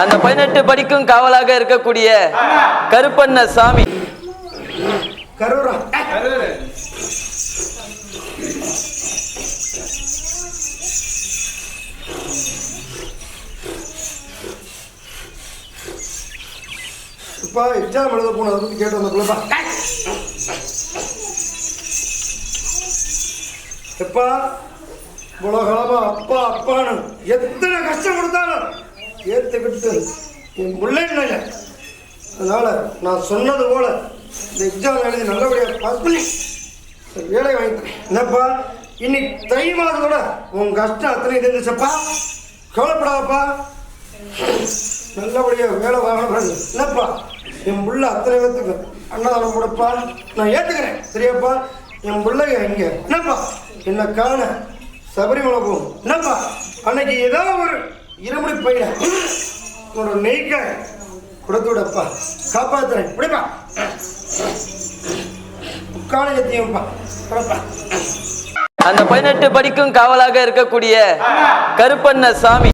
அந்த பதினெட்டு படிக்கும் காவலாக இருக்கக்கூடிய கருப்பண்ண சாமி. கரூரா. இப்பா எக்ஸாம் எழுத போனதை பற்றி கேட்டு வந்தக்குள்ளப்பா எப்பா இவ்வளோ காலமா அப்பா அப்பான்னு எத்தனை கஷ்டம் கொடுத்தாலும் ஏற்றுக்கிட்டு என் பிள்ளைன்னு அதனால் நான் சொன்னது போல் இந்த எக்ஸாம் எழுதி நல்லபடியாக பாஸ் பண்ணி வேலை வாங்கிட்டேன் என்னப்பா? இன்னைக்கு தை மாதத்தோட உன் கஷ்டம் அத்தனை தெரிஞ்சப்பா கவலைப்படாதப்பா. நல்லபடியாக வேலை வாங்கணும் என்னப்பா? என் பிள்ளை அத்தனை பேத்துக்கு அன்னதானம் கொடுப்பா. நான் ஏற்றுக்கிறேன் சரியாப்பா? என் பிள்ளைங்க இங்கே. என்னப்பா? என்னை காண சபரிமலை போகும் என்னப்பா? அன்னைக்கு ஏதோ ஒரு இருமுடி பையன் உன்னோட நெய்க்க கொடுத்து விடப்பா காப்பாத்துறேன். இப்படிப்பா காலேஜத்தையும்ப்பா பரப்பா அந்த பதினெட்டு படிக்கும் காவலாக இருக்கக்கூடிய கருப்பண்ண சாமி.